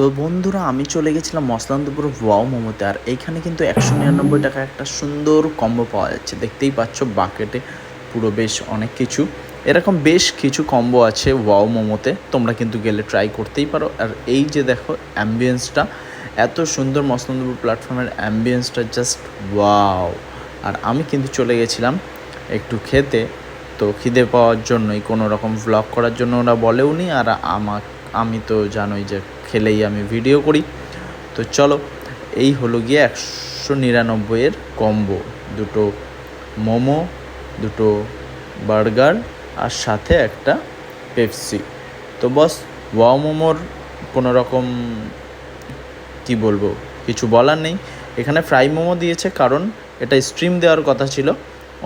So বন্ধুরা, আমি চলে গেছিলাম মসলান্দপুর ওয়াও মোমোতে, আর এইখানে কিন্তু একশো নিরানব্বই টাকা একটা সুন্দর কম্বো পাওয়া যাচ্ছে। দেখতেই পাচ্ছ বাকেটে পুরো বেশ অনেক কিছু। এরকম বেশ কিছু কম্বো আছে ওয়াও মোমোতে, তোমরা কিন্তু গেলে ট্রাই করতেই পারো। আর এই যে দেখো অ্যাম্বিয়েন্সটা এত সুন্দর মসলান্দপুর প্ল্যাটফর্মের অ্যাম্বিয়েন্সটা জাস্ট ওয়াও আর আমি কিন্তু চলে গেছিলাম একটু খেতে, তো খিদে পাওয়ার জন্যই, কোনো রকম ভ্লগ করার জন্য ওরা বলেও নি আর আমার আমি তো জানোই যে খেলেই আমি ভিডিও করি। তো চলো, এই হলো গিয়ে একশো নিরানব্বইয়ের কম্বো দুটো মোমো, দুটো বার্গার আর সাথে একটা পেপসি। তো বস, ওয়াও মোমোর কোনো রকম কি বলব, কিছু বলার নেই। এখানে ফ্রাই মোমো দিয়েছে কারণ এটা স্ট্রিম দেওয়ার কথা ছিল।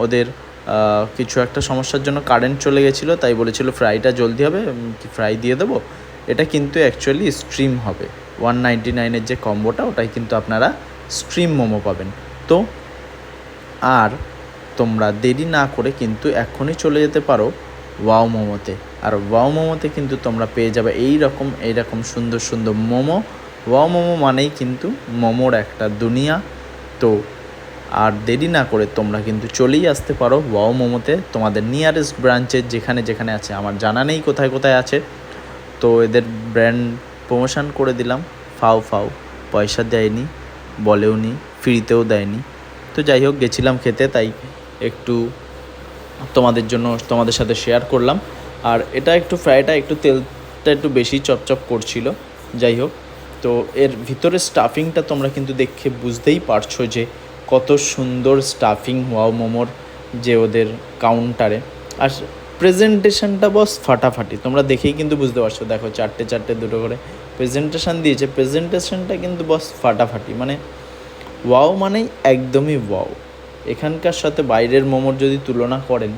ওদের কিছু একটা সমস্যার জন্য কারেন্ট চলে গেছিল, তাই বলেছিল ফ্রাইটা জলদি হবে ফ্রাই দিয়ে দেবো? এটা কিন্তু অ্যাকচুয়ালি স্ট্রিম হবে। ওয়ান নাইনটি নাইনের যে কম্বোটা ওটাই কিন্তু আপনারা স্ট্রিম মোমো পাবেন। তো, আর তোমরা দেরি না করে কিন্তু এখনই চলে যেতে পারো ওয়াও মোমোতে আর ওয়াও মোমোতে কিন্তু তোমরা পেয়ে যাবে এই রকম এই রকম সুন্দর সুন্দর মোমো। ওয়াও মোমো মানেই কিন্তু মোমোর একটা দুনিয়া। তো, আর দেরি না করে তোমরা কিন্তু চলেই আসতে পারো ওয়াও মোমোতে তোমাদের নিয়ারেস্ট ব্রাঞ্চের যেখানে যেখানে আছে, আমার জানা নেই কোথায় কোথায় আছে। তো এদের ব্র্যান্ড প্রমোশন করে দিলাম। ফাও ফাও, পয়সা দেয়নি, বলেও নি ফ্রিতেও দেয়নি। তো যাই হোক, গেছিলাম খেতে, তাই একটু তোমাদের জন্য, তোমাদের সাথে শেয়ার করলাম। আর এটা একটু ফ্রাইটা একটু তেলটা একটু বেশি চপচপ করছিল। যাই হোক, তো এর ভিতরে স্টাফিংটা তোমরা কিন্তু দেখে বুঝতেই পারছ যে কত সুন্দর স্টাফিং ওয়াও মোমোর যে ওদের কাউন্টারে আর প্রেজেন্টেশনটা বস ফাটাফাটি। তোমরা দেখেই কিন্তু বুঝতে পারছ। দেখো চারটে চারটে, দুটো করে প্রেজেন্টেশন দিয়েছে। প্রেজেন্টেশনটা কিন্তু বস ফাটাফাটি। মানে ওয়াও মানেই একদমই ওয়াও এখানকার সাথে বাইরের মোমোর যদি তুলনা করেন,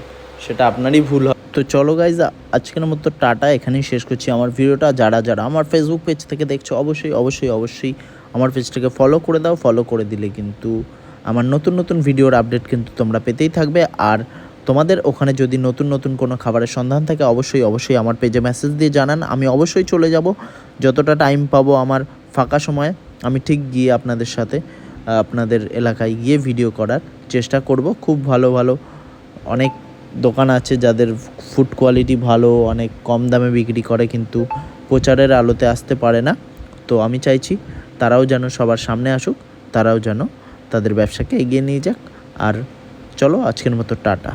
সেটা আপনারই ভুল হয় তো চলো গাইজ আজকের মতো টাটা। এখানেই শেষ করছি আমার ভিডিওটা। যারা যারা আমার ফেসবুক পেজ থেকে দেখছ, অবশ্যই অবশ্যই অবশ্যই আমার পেজটাকে ফলো করে দাও। ফলো করে দিলে কিন্তু আমার নতুন নতুন ভিডিওর আপডেট কিন্তু তোমরা পেতেই থাকবে। আর তোমাদের ওখানে যদি নতুন নতুন কোনো খাবারের সন্ধান থাকে, অবশ্যই অবশ্যই আমার পেজে মেসেজ দিয়ে জানান। আমি অবশ্যই চলে যাব। যতটা টাইম পাবো আমার ফাঁকা সময়ে, আমি ঠিক গিয়ে আপনাদের সাথে আপনাদের এলাকায় গিয়ে ভিডিও করার চেষ্টা করব। খুব ভালো ভালো অনেক দোকান আছে যাদের ফুড কোয়ালিটি ভালো, অনেক কম দামে বিক্রি করে, কিন্তু প্রচারের আলোতে আসতে পারে না। তো আমি চাইছি তারাও যেন সবার সামনে আসুক, তারাও যেন তাদের ব্যবসাকে এগিয়ে নিয়ে যাক। আর চলো, আজকের মতো টাটা।